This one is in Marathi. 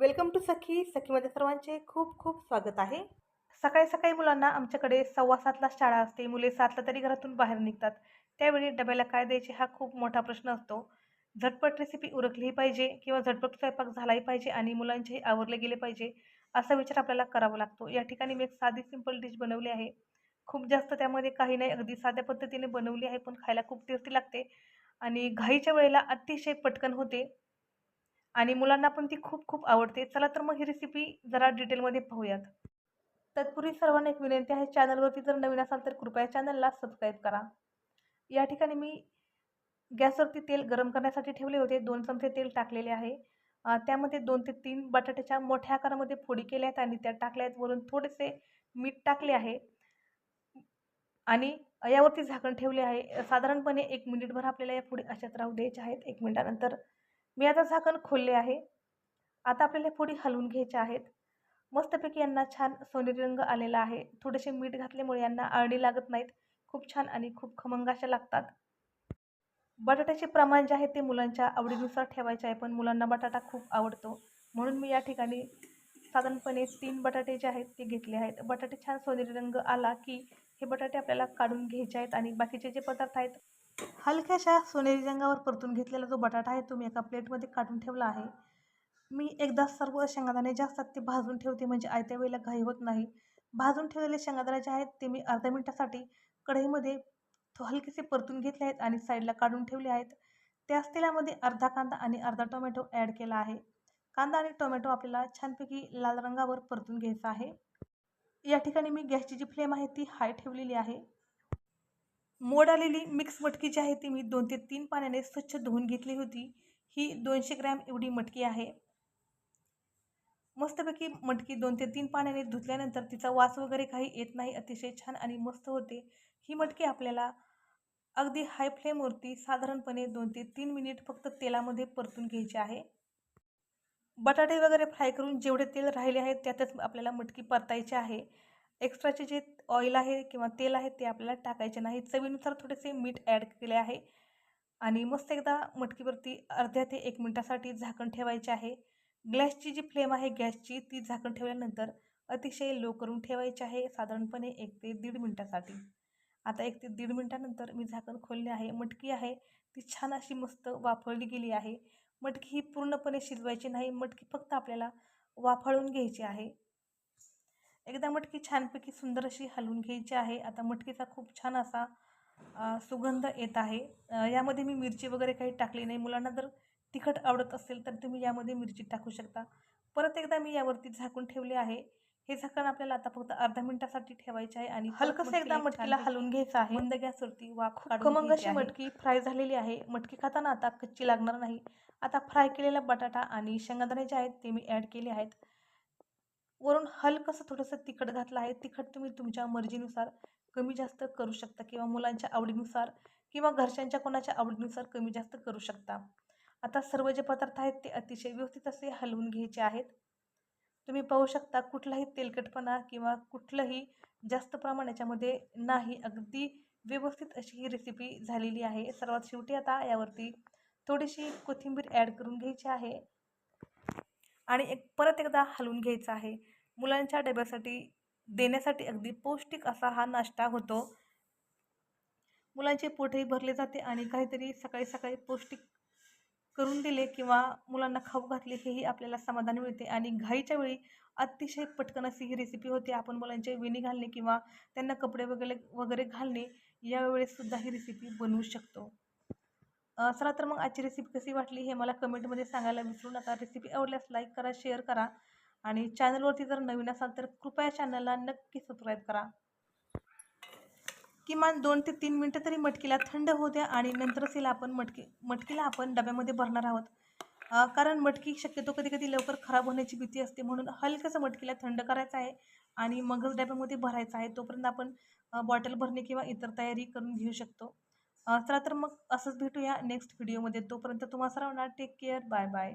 वेलकम टू सखी. सखीमध्ये सर्वांचे खूप खूप स्वागत आहे. सकाळी सकाळी मुलांना आमच्याकडे सव्वा सातला शाळा असते. मुले सातला तरी घरातून बाहेर निघतात. त्यावेळी डब्याला काय द्यायचे हा खूप मोठा प्रश्न असतो. झटपट रेसिपी उरकलीही पाहिजे किंवा झटपट स्वयंपाक झालाही पाहिजे आणि मुलांचेही आवरले गेले पाहिजे असा विचार आपल्याला करावा लागतो. या ठिकाणी मी एक साधी सिंपल डिश बनवली आहे. खूप जास्त त्यामध्ये काही नाही. अगदी साध्या पद्धतीने बनवली आहे पण खायला खूप टेस्टी लागते आणि घाईच्या वेळेला अतिशय पटकन होते. आणि मुलांना पण ती खूप खूप आवडते. चला तर मग ही रेसिपी जरा डिटेलमध्ये पाहूयात. तत्पूर्वी सर्वांना एक विनंती आहे चॅनलवरती जर नवीन असाल तर कृपया चॅनलला सबस्क्राईब करा. या ठिकाणी मी गॅसवरती तेल गरम करण्यासाठी ठेवले होते. दोन चमचे तेल टाकलेले आहे. त्यामध्ये दोन ते तीन बटाट्याच्या मोठ्या आकारामध्ये फोडी केल्या आहेत आणि त्या टाकल्या आहेत. वरून थोडेसे मीठ टाकले आहे. आणि यावरती झाकण ठेवले आहे. साधारणपणे एक मिनिटभर आपल्याला या पुढे अशाच राहू द्यायच्या आहेत. एक मिनिटानंतर मी आता झाकण खोलले आहे. आता आपल्याला पुढे फोडी हलवून घ्यायच्या आहेत. मस्तपैकी यांना छान सोनेरी रंग आलेला आहे. थोडेसे मीठ घातल्यामुळे यांना अळणी लागत नाहीत. खूप छान आणि खूप खमंगाशा लागतात. बटाट्याचे प्रमाण जे आहे ते मुलांच्या आवडीनुसार ठेवायचे आहे पण मुलांना बटाटा खूप आवडतो. म्हणून मी या ठिकाणी साधारणपणे तीन बटाटे जे आहेत ते घेतले आहेत. बटाटे छान सोनेरी रंग आला की हे बटाटे आपल्याला काढून घ्यायचे आहेत आणि बाकीचे जे पदार्थ आहेत हलक्याशा सोनेरी रंगावर परतून घेतलेला जो बटाटा आहे तो मी एका प्लेटमध्ये काढून ठेवला आहे. मी एकदा सर्व शेंगादाणे जे असतात ते भाजून ठेवते म्हणजे आयत्या वेळेला घाई होत नाही. भाजून ठेवलेले शेंगादाणे जे आहेत ते मी अर्ध्या मिनटासाठी कढईमध्ये थो- हलकेसे परतून घेतले आहेत आणि साईडला काढून ठेवले आहेत. त्याच तेलामध्ये अर्धा कांदा आणि अर्धा टोमॅटो ॲड केला आहे. कांदा आणि टोमॅटो आपल्याला छानपैकी लाल रंगावर परतून घ्यायचा आहे. या ठिकाणी मी गॅसची जी फ्लेम आहे ती हाय ठेवलेली आहे. मोड आलेली मिक्स मटकी जी आहे ती मी दोन ते तीन पाण्याने स्वच्छ धुवून घेतली होती. ही दोनशे ग्रॅम एवढी मटकी आहे. मस्तपैकी मटकी दोन ते तीन पाण्याने धुतल्यानंतर तिचा वास वगैरे काही येत नाही. अतिशय छान आणि मस्त होते. ही मटकी आपल्याला अगदी हाय फ्लेमवरती साधारणपणे दोन ते तीन मिनिट फक्त तेलामध्ये परतून घ्यायची आहे. बटाटे वगैरे फ्राय करून जेवढे तेल राहिले आहेत त्यातच आपल्याला मटकी परतायची आहे. एक्स्ट्राचे जे ऑइल आहे किंवा तेल आहे ते आपल्याला टाकायचे नाही. चवीनुसार थोडेसे मीठ ॲड केले आहे. आणि मस्त एकदा मटकीवरती अर्ध्या ते एक मिनटासाठी झाकण ठेवायचे आहे. गॅसची जी फ्लेम आहे गॅसची ती झाकण ठेवल्यानंतर अतिशय लो करून ठेवायची आहे साधारणपणे एक ते दीड मिनटासाठी. आता एक ते दीड मिनटानंतर मी झाकण खोलले आहे. मटकी आहे ती छान अशी मस्त वाफळली गेली आहे. मटकी ही पूर्णपणे शिजवायची नाही. मटकी फक्त आपल्याला वाफळून घ्यायची आहे. एकदा मटकी छानपैकी सुंदर अशी हलवून घ्यायची आहे. आता मटकीचा खूप छान असा सुगंध येत आहे. यामध्ये मी मिरची वगैरे काही टाकली नाही. मुलांना जर तिखट आवडत असेल तर तुम्ही यामध्ये मिरची टाकू शकता. परत एकदा मी यावरती झाकून ठेवले आहे. हे झाकण आपल्याला आता फक्त अर्धा मिनिटासाठी ठेवायचे आहे आणि हलकंसं एकदा मटकीला हलवून घ्यायचं आहे. मंद गॅसवरती वाफ खमंग अशी मटकी फ्राय झालेली आहे. मटकी खाताना आता कच्ची लागणार नाही. आता फ्राय केलेला बटाटा आणि शेंगादाणे जे आहेत ते मी ॲड केले आहेत. वरून हलकंसं थोडंसं तिखट घातलं आहे. तिखट तुम्ही तुमच्या मर्जीनुसार कमी जास्त करू शकता किंवा मुलांच्या आवडीनुसार किंवा घरच्यांच्या कोणाच्या आवडीनुसार कमी जास्त करू शकता. आता सर्व जे पदार्थ आहेत ते अतिशय व्यवस्थित असे हलवून घ्यायचे आहेत. तुम्ही पाहू शकता कुठलाही तेलकटपणा किंवा कुठलंही जास्त प्रमाण याच्यामध्ये नाही. अगदी व्यवस्थित अशी ही रेसिपी झालेली आहे. सर्वात शेवटी आता यावरती थोडीशी कोथिंबीर ॲड करून घ्यायची आहे. आणि एक परत एकदा हलवून घ्यायचं आहे. मुलांच्या डब्यासाठी देण्यासाठी अगदी पौष्टिक असा हा नाश्ता होतो. मुलांचे पोटही भरले जाते आणि काहीतरी सकाळी सकाळी पौष्टिक करून दिले किंवा मुलांना खाऊ घातले हेही आपल्याला समाधान मिळते. आणि घाईच्या वेळी अतिशय पटकन अशी ही रेसिपी होते. आपण मुलांचे विणी घालणे किंवा त्यांना कपडे वगैरे वगैरे घालणे यावेळेस सुद्धा ही रेसिपी बनवू शकतो. चला तर मग आजची रेसिपी कशी वाटली हे मला कमेंटमध्ये सांगायला विसरू नका. रेसिपी आवडल्यास लाईक करा शेअर करा आणि चॅनलवरती जर नवीन असाल तर कृपया चॅनलला नक्की सबस्क्राईब करा. किमान दोन ते तीन मिनटं तरी मटकीला थंड होऊ द्या आणि नंतरच हिला आपण मटकी मटकीला आपण डब्यामध्ये भरणार आहोत. कारण मटकी शक्यतो कधी कधी लवकर खराब होण्याची भीती असते म्हणून हलकंसं मटकीला थंड करायचं आहे आणि मगच डब्यामध्ये भरायचं आहे तोपर्यंत आपण बॉटल भरणे किंवा इतर तयारी करून घेऊ शकतो. चला तर मग असंच भेटूया नेक्स्ट व्हिडिओमध्ये तोपर्यंत तुम्हा सर्वांना टेक केअर बाय बाय